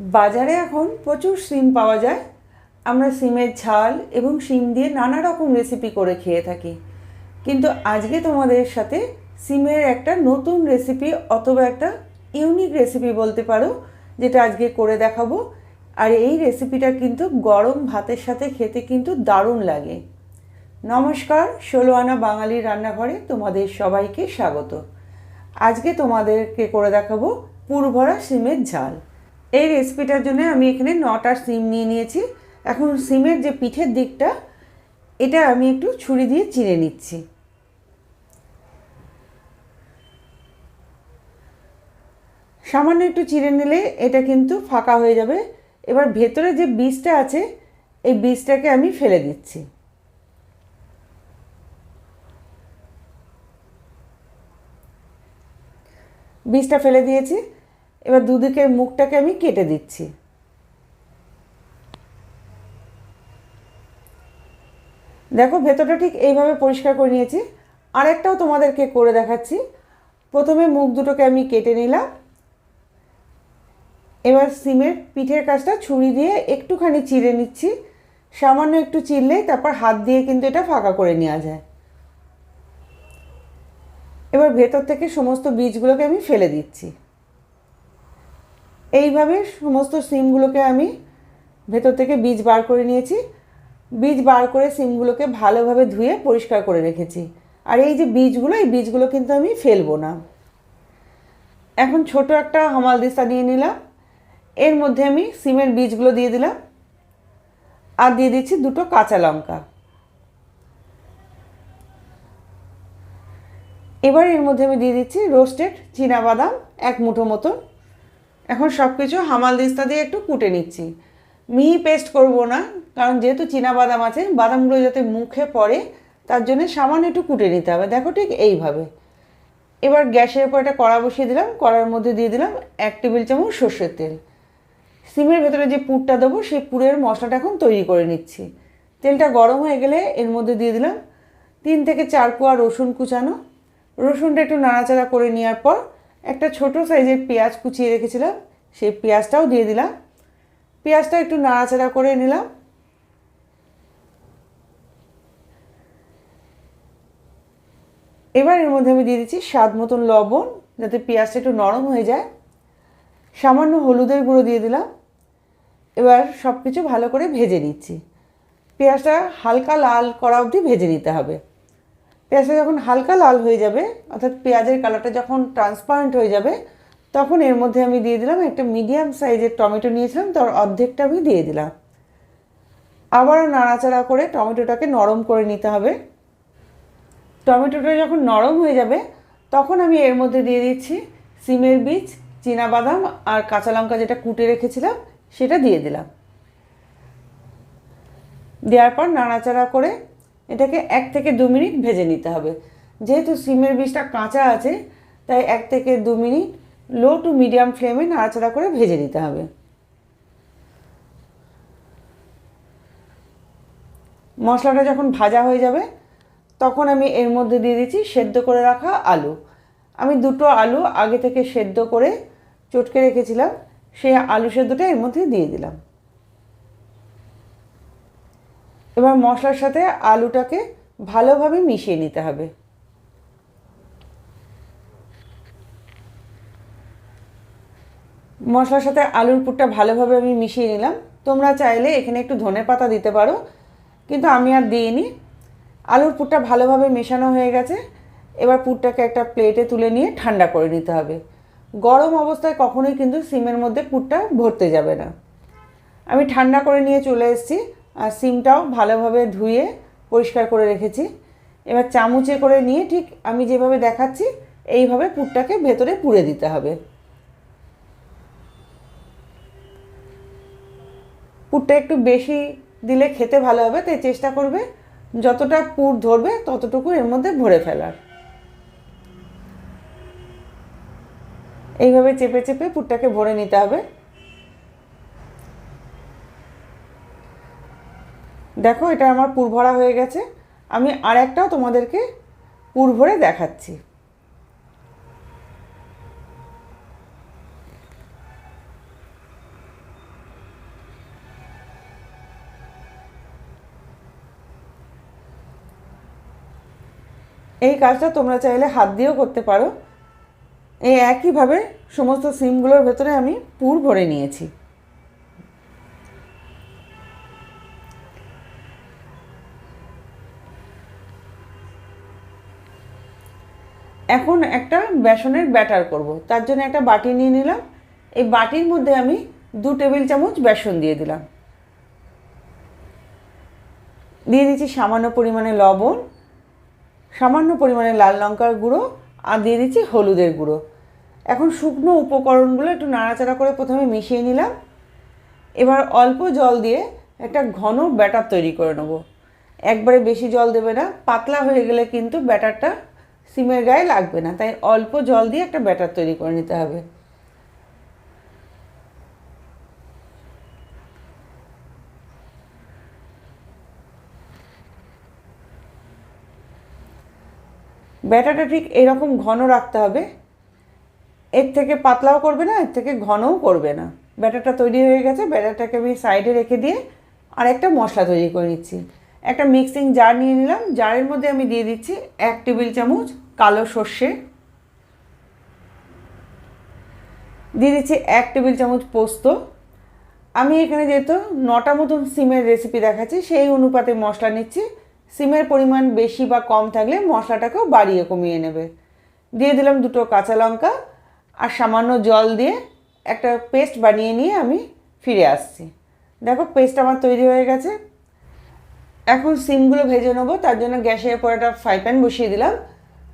বাজারে এখন প্রচুর সিম পাওয়া যায়। আমরা সিমের ঝাল এবং সিম দিয়ে নানা রকম রেসিপি করে খেয়ে থাকি। কিন্তু আজকে তোমাদের সাথে সিমের একটা নতুন রেসিপি অথবা একটা ইউনিক রেসিপি বলতে পারো, যেটা আজকে করে দেখাবো। আর এই রেসিপিটা কিন্তু গরম ভাতের সাথে খেতে কিন্তু দারুণ লাগে। নমস্কার ষোলো আনা বাঙালির রান্নাঘরে তোমাদের সবাইকে স্বাগত। আজকে তোমাদেরকে করে দেখাবো পুরভরা সিমের ঝাল। এই রেসিপিটার জন্য আমি এখানে নটা সিম নিয়ে নিয়েছি। এখন সিমের যে পিঠের দিকটা, এটা আমি একটু ছুরি দিয়ে চিড়ে নিচ্ছি। সামান্য একটু চিড়ে নিলে এটা কিন্তু ফাঁকা হয়ে যাবে। এবার ভেতরে যে বীজটা আছে, এই বীজটাকে আমি ফেলে দিচ্ছি। বীজটা ফেলে দিয়েছি। এবার দুদিকের মুখটাকে আমি কেটে দিচ্ছি। দেখো, ভেতরটা ঠিক এইভাবে পরিষ্কার করে নিয়েছি। আরেকটাও তোমাদেরকে করে দেখাচ্ছি। প্রথমে মুখ দুটোকে আমি কেটে নিলাম। এবার সিমের পিঠের কাজটা ছুরি দিয়ে একটুখানি চিড়ে নিচ্ছি। সামান্য একটু চিরলেই তারপর হাত দিয়ে কিন্তু এটা ফাঁকা করে নেওয়া যায়। এবার ভেতর থেকে সমস্ত বীজগুলোকে আমি ফেলে দিচ্ছি। এইভাবে সমস্ত সিমগুলোকে আমি ভেতর থেকে বীজ বার করে নিয়েছি। বীজ বার করে সিমগুলোকে ভালোভাবে ধুয়ে পরিষ্কার করে রেখেছি। আর এই যে বীজগুলো, এই বীজগুলো কিন্তু আমি ফেলব না। এখন ছোট একটা হামাল দিস্তা নিয়ে নিলাম। এর মধ্যে আমি সিমের বীজগুলো দিয়ে দিলাম। আর দিয়ে দিচ্ছি দুটো কাঁচা লঙ্কা। এবার এর মধ্যে আমি দিয়ে দিচ্ছি রোস্টেড বাদাম এক মুঠো মতন। এখন সব কিছু হামাল দিস্তা দিয়ে একটু কুটে নিচ্ছি। মিহি পেস্ট করব না, কারণ যেহেতু বাদাম আছে, বাদামগুলো যাতে মুখে পড়ে, তার জন্য সামান্য একটু কুটে নিতে হবে। দেখো ঠিক এইভাবে। এবার গ্যাসের উপর একটা কড়া বসিয়ে দিলাম, কড়ার মধ্যে দিয়ে দিলাম এক টেবিল চামচ সর্ষের তেল। সিমের ভেতরে যে পুরটা দেবো, সেই পুরের মশলাটা এখন তৈরি করে নিচ্ছি। তেলটা গরম হয়ে গেলে এর মধ্যে দিয়ে দিলাম তিন থেকে চার কোয়া রসুন কুচানো। রসুনটা একটু নাড়াচাড়া করে নেওয়ার পর একটা ছোট সাইজের পেঁয়াজ কুচিয়ে রেখেছিলাম। সেই পেঁয়াজটাও দিয়ে দিলাম। পেঁয়াজটা একটু নাড়াচাড়া করে নিলাম। এবার এর মধ্যে আমি দিয়ে দিচ্ছি স্বাদ মতন লবণ, যাতে পেঁয়াজটা একটু নরম হয়ে যায়। সামান্য হলুদের গুঁড়ো দিয়ে দিলাম। এবার সব কিছু ভালো করে ভেজে নিচ্ছি। পেঁয়াজটা হালকা লাল করা অবধি ভেজে নিতে হবে। পেঁয়াজটা যখন হালকা লাল হয়ে যাবে, অর্থাৎ পেঁয়াজের কালারটা যখন ট্রান্সপারেন্ট হয়ে যাবে তখন এর মধ্যে আমি দিয়ে দিলাম একটা মিডিয়াম সাইজের টমেটো নিয়েছিলাম, তার অর্ধেকটা আমি দিয়ে দিলাম। আবারও নাড়াচাড়া করে টমেটোটাকে নরম করে নিতে হবে। টমেটোটা যখন নরম হয়ে যাবে, তখন আমি এর মধ্যে দিয়ে দিচ্ছি সিমের বীজ বাদাম আর কাঁচা লঙ্কা যেটা কুটে রেখেছিলাম, সেটা দিয়ে দিলাম। দেওয়ার পর নাড়াচাড়া করে এটাকে এক থেকে দু মিনিট ভেজে নিতে হবে। যেহেতু সিমের বীজটা কাঁচা আছে, তাই এক থেকে দু মিনিট লো টু মিডিয়াম ফ্লেমে নাড়াচাড়া করে ভেজে নিতে হবে। মশলাটা যখন ভাজা হয়ে যাবে, তখন আমি এর মধ্যে দিয়ে দিচ্ছি সেদ্ধ করে রাখা আলু। আমি দুটো আলু আগে থেকে সেদ্ধ করে চটকে রেখেছিলাম, সেই আলু সেদ্ধটা এর মধ্যে দিয়ে দিলাম। এবার মশলার সাথে আলুটাকে ভালোভাবে মিশিয়ে নিতে হবে। মশলার সাথে আলুর পুরটা ভালোভাবে আমি মিশিয়ে নিলাম। তোমরা চাইলে এখানে একটু ধনে পাতা দিতে পারো, কিন্তু আমি আর দিইনি। আলুর পুরটা ভালোভাবে মেশানো হয়ে গেছে। এবার পুরটাকে একটা প্লেটে তুলে নিয়ে ঠান্ডা করে নিতে হবে। গরম অবস্থায় কখনোই কিন্তু সিমের মধ্যে পুরটা ভরতে যাবে না। আমি ঠান্ডা করে নিয়ে চলে এসেছি আর সিমটাও ভালোভাবে ধুয়ে পরিষ্কার করে রেখেছি। এবার চামচে করে নিয়ে ঠিক আমি যেভাবে দেখাচ্ছি, এইভাবে পুরটাকে ভেতরে পুড়ে দিতে হবে। পুরটা একটু বেশি দিলে খেতে ভালো হবে, তাই চেষ্টা করবে যতটা পুর ধরবে ততটুকু এর মধ্যে ভরে ফেলার। এইভাবে চেপে চেপে পুরটাকে ভরে নিতে হবে। দেখো এটা আমার পুর ভরা হয়ে গেছে। আমি আর একটাও তোমাদেরকে পুর ভরে দেখাচ্ছি। এই কাজটা তোমরা চাইলে হাত দিয়েও করতে পারো। এই একইভাবে সমস্ত সিমগুলোর ভেতরে আমি পুর ভরে নিয়েছি। এখন একটা বেসনের ব্যাটার করব। তার জন্য একটা বাটি নিয়ে নিলাম। এই বাটির মধ্যে আমি দু টেবিল চামচ বেসন দিয়ে দিলাম। দিয়ে দিচ্ছি সামান্য পরিমাণে লবণ। সামান্য পরিমাণে লাল লঙ্কার গুঁড়ো আর দিয়ে দিচ্ছি হলুদের গুঁড়ো। এখন শুকনো উপকরণগুলো একটু নাড়াচাড়া করে প্রথমে মিশিয়ে নিলাম। এবার অল্প জল দিয়ে একটা ঘন ব্যাটার তৈরি করে নেব। একবারে বেশি জল দেবে না, পাতলা হয়ে গেলে কিন্তু ব্যাটারটা সিমের গায়ে লাগবে না, তাই অল্প জল দিয়ে একটা ব্যাটার তৈরি করে নিতে হবে। ব্যাটারটা ঠিক এরকম ঘন রাখতে হবে। এর থেকে পাতলাও করবে না, এর থেকে ঘনও করবে না। ব্যাটারটা তৈরি হয়ে গেছে, ব্যাটারটাকে আমি সাইডে রেখে দিয়ে আর একটা মশলা তৈরি করে নিচ্ছি। একটা মিক্সিং জার নিয়ে নিলাম, জারের মধ্যে আমি দিয়ে দিচ্ছি এক টেবিল চামচ কালো সর্ষে। দিয়ে দিচ্ছি এক টেবিল চামচ পোস্ত। আমি এখানে যেহেতু নটা মতন সিমের রেসিপি দেখাচ্ছি, সেই অনুপাতে মশলা নিচ্ছি। সিমের পরিমাণ বেশি বা কম থাকলে মশলাটাকেও বাড়িয়ে কমিয়ে নেবে। দিয়ে দিলাম দুটো কাঁচা লঙ্কা আর সামান্য জল দিয়ে একটা পেস্ট বানিয়ে নিয়ে আমি ফিরে আসছি। দেখো পেস্ট আমার তৈরি হয়ে গেছে। এখন সিমগুলো ভেজে নেব, তার জন্য গ্যাসের উপর একটা ফ্রাই প্যান বসিয়ে দিলাম।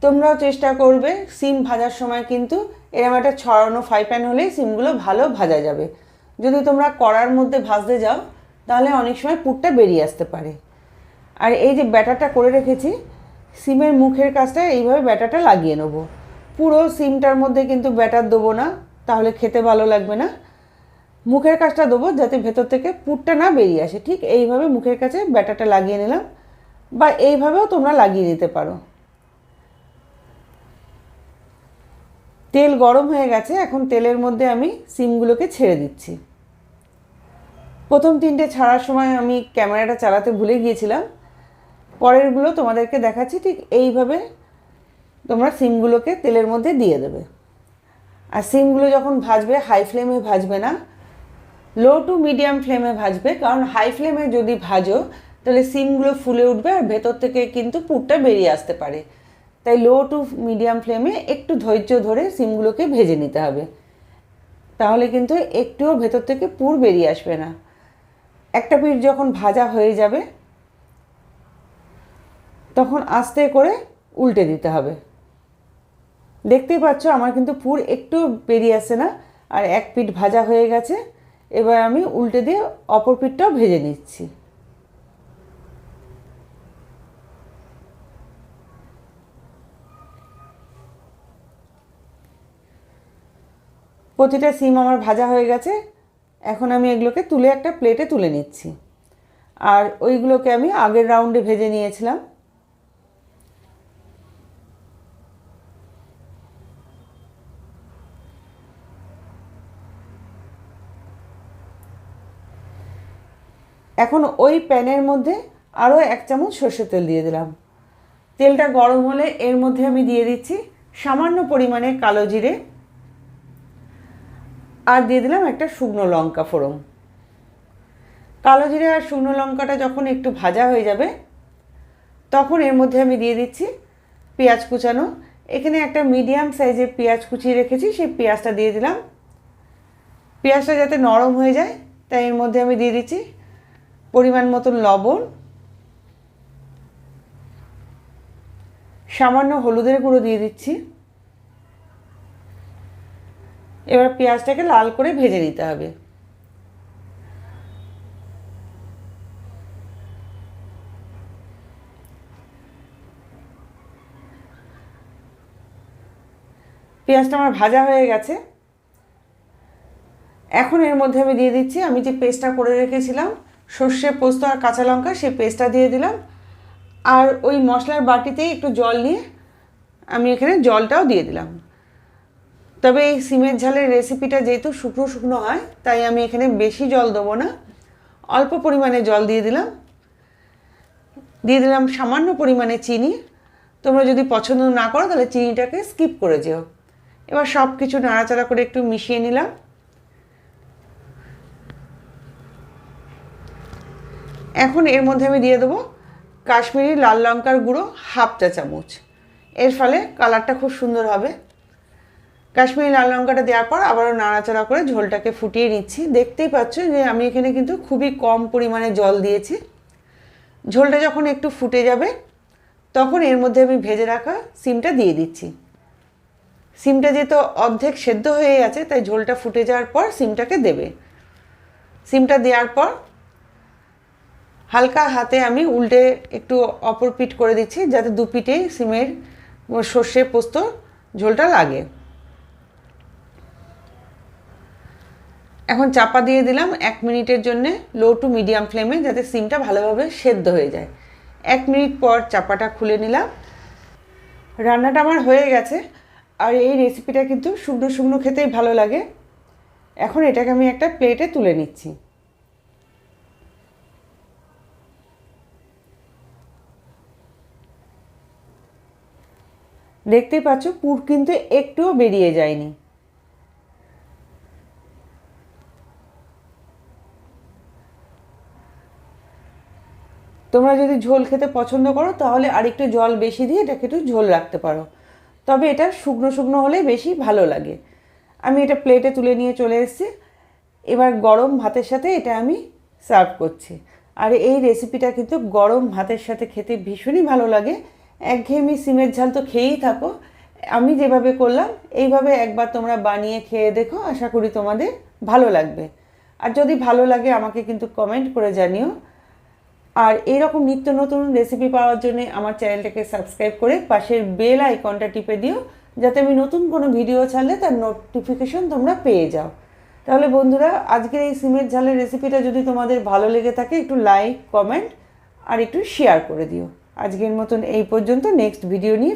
তোমরাও চেষ্টা করবে, সিম ভাজার সময় কিন্তু এরকম একটা ছড়ানো ফ্রাই প্যান হলেই সিমগুলো ভালো ভাজা যাবে। যদি তোমরা কড়ার মধ্যে ভাজতে যাও, তাহলে অনেক সময় পুরটা বেরিয়ে আসতে পারে। আর এই যে ব্যাটারটা করে রেখেছি, সিমের মুখের কাজটা এইভাবে ব্যাটারটা লাগিয়ে নেব। পুরো সিমটার মধ্যে কিন্তু ব্যাটার দেবো না, তাহলে খেতে ভালো লাগবে না। মুখের কাজটা দেবো যাতে ভেতর থেকে পুরটা না বেরিয়ে আসে। ঠিক এইভাবে মুখের কাছে ব্যাটারটা লাগিয়ে নিলাম, বা এইভাবেও তোমরা লাগিয়ে নিতে পারো। তেল গরম হয়ে গেছে, এখন তেলের মধ্যে আমি সিমগুলোকে ছেড়ে দিচ্ছি। প্রথম তিনটে ছাড়ার সময় আমি ক্যামেরাটা চালাতে ভুলে গিয়েছিলাম পরেরগুলো তোমাদেরকে দেখাচ্ছি, ঠিক এইভাবে তোমরা সিমগুলোকে তেলের মধ্যে দিয়ে দেবে। আর সিমগুলো যখন ভাজবে হাই ফ্লেমে ভাজবে না লো টু মিডিয়াম ফ্লেমে ভাজবে, কারণ হাই ফ্লেমে যদি ভাজো, তাহলে সিমগুলো ফুলে উঠবে আর ভেতর থেকে কিন্তু পুরটা বেরিয়ে আসতে পারে। তাই লো টু মিডিয়াম ফ্লেমে একটু ধৈর্য ধরে সিমগুলোকে ভেজে নিতে হবে। তাহলে কিন্তু একটুও ভেতর থেকে পুর বেরিয়ে আসবে না। একটা পিঠ যখন ভাজা হয়ে যাবে তখন আস্তে করে উল্টে দিতে হবে। দেখতেই পাচ্ছ আমার কিন্তু পুর একটু বেরিয়ে আসে না, আর এক পিঠ ভাজা হয়ে গেছে। এবার আমি উল্টে দিয়ে অপর পিঠটাও ভেজে নিচ্ছি। প্রতিটা সিম আমার ভাজা হয়ে গেছে। এখন আমি এগুলোকে তুলে একটা প্লেটে তুলে নিচ্ছি। আর ওইগুলোকে আমি আগের রাউন্ডে ভেজে নিয়েছিলাম। এখন ওই প্যানের মধ্যে আরও এক চামচ সর্ষের তেল দিয়ে দিলাম। তেলটা গরম হলে এর মধ্যে আমি দিয়ে দিচ্ছি সামান্য পরিমাণে কালো জিরে আর দিয়ে দিলাম একটা শুকনো লঙ্কা ফোড়ন। কালো জিরে আর শুকনো লঙ্কাটা যখন একটু ভাজা হয়ে যাবে, তখন এর মধ্যে আমি দিয়ে দিচ্ছি পেঁয়াজ কুচানো। এখানে একটা মিডিয়াম সাইজের পেঁয়াজ কুচিয়ে রেখেছি, সেই পেঁয়াজটা দিয়ে দিলাম। পেঁয়াজটা যাতে নরম হয়ে যায়, তাই এর মধ্যে আমি দিয়ে দিচ্ছি পরিমাণ মতন লবণ, সামান্য হলুদের গুঁড়ো দিয়ে দিচ্ছি। এবার পেঁয়াজটাকে লাল করে ভেজে নিতে হবে। পেঁয়াজটা আমার ভাজা হয়ে গেছে। এখন এর মধ্যে আমি দিয়ে দিচ্ছি, আমি যে পেস্টটা করে রেখেছিলাম সর্ষে পোস্ত আর কাঁচা লঙ্কা, সেই পেস্টটা দিয়ে দিলাম। আর ওই মশলার বাটিতেই একটু জল নিয়ে আমি এখানে জলটাও দিয়ে দিলাম। তবে এই সিমের ঝালের রেসিপিটা যেহেতু শুকনো শুকনো হয়, তাই আমি এখানে বেশি জল দেবো না। অল্প পরিমাণে জল দিয়ে দিলাম। দিয়ে দিলাম সামান্য পরিমাণে চিনি। তোমরা যদি পছন্দ না করো, তাহলে চিনিটাকে স্কিপ করে যেও। এবার সব কিছু নাড়াচাড়া করে একটু মিশিয়ে নিলাম। এখন এর মধ্যে আমি দিয়ে দেবো কাশ্মীরি লাল লঙ্কার গুঁড়ো হাফ চা চামচ। এর ফলে কালারটা খুব সুন্দর হবে। কাশ্মীরি লাল লঙ্কাটা দেওয়ার পর আবারও নাড়াচাড়া করে ঝোলটাকে ফুটিয়ে নিচ্ছি। দেখতেই পাচ্ছ যে আমি এখানে কিন্তু খুবই কম পরিমাণে জল দিয়েছি। ঝোলটা যখন একটু ফুটে যাবে, তখন এর মধ্যে আমি ভেজে রাখা সিমটা দিয়ে দিচ্ছি। সিমটা যেহেতু অর্ধেক সেদ্ধ হয়ে আছে, তাই ঝোলটা ফুটে যাওয়ার পর সিমটাকে দেবে। সিমটা দেওয়ার পর হালকা হাতে আমি উল্টে একটু অপর পিঠ করে দিচ্ছি, যাতে দু পিঠেই সিমের সর্ষে পোস্ত ঝোলটা লাগে। এখন চাপা দিয়ে দিলাম এক মিনিটের জন্যে লো টু মিডিয়াম ফ্লেমে যাতে সিমটা ভালোভাবে সেদ্ধ হয়ে যায়। এক মিনিট পর চাপাটা খুলে নিলাম। রান্নাটা আমার হয়ে গেছে, আর এই রেসিপিটা কিন্তু শুকনো শুকনো খেতেই ভালো লাগে। এখন এটাকে আমি একটা প্লেটে তুলে নিচ্ছি। দেখতেই পাচ্ছ, পুর কিন্তু একটুও বেরিয়ে যায়নি। তোমরা যদি ঝোল খেতে পছন্দ করো, তাহলে আরেকটু জল বেশি দিয়ে এটাকে একটু ঝোল রাখতে পারো। তবে এটা শুকনো শুকনো হলে বেশি ভালো লাগে। আমি এটা প্লেটে তুলে নিয়ে চলে এসেছি। এবার গরম ভাতের সাথে এটা আমি সার্ভ করছি। আর এই রেসিপিটা কিন্তু গরম ভাতের সাথে খেতে ভীষণই ভালো লাগে। একঘেয়েমি সিমের ঝাল তো খেয়েই থাকো। আমি যেভাবে করলাম, এইভাবে একবার তোমরা বানিয়ে খেয়ে দেখো, আশা করি তোমাদের ভালো লাগবে। আর যদি ভালো লাগে, আমাকে কিন্তু কমেন্ট করে জানিও। আর এইরকম নিত্য নতুন রেসিপি পাওয়ার জন্য আমার চ্যানেলটাকে সাবস্ক্রাইব করে পাশের বেল আইকনটা টিপে দিও, যাতে আমি নতুন কোনো ভিডিও ছাড়লে তার নোটিফিকেশন তোমরা পেয়ে যাও। তাহলে বন্ধুরা, আজকের এই সিমের ঝালের রেসিপিটা যদি তোমাদের ভালো লেগে থাকে, একটু লাইক কমেন্ট আর একটু শেয়ার করে দিও। আজকের মতন এই পর্যন্ত। নেক্সট ভিডিও নিয়ে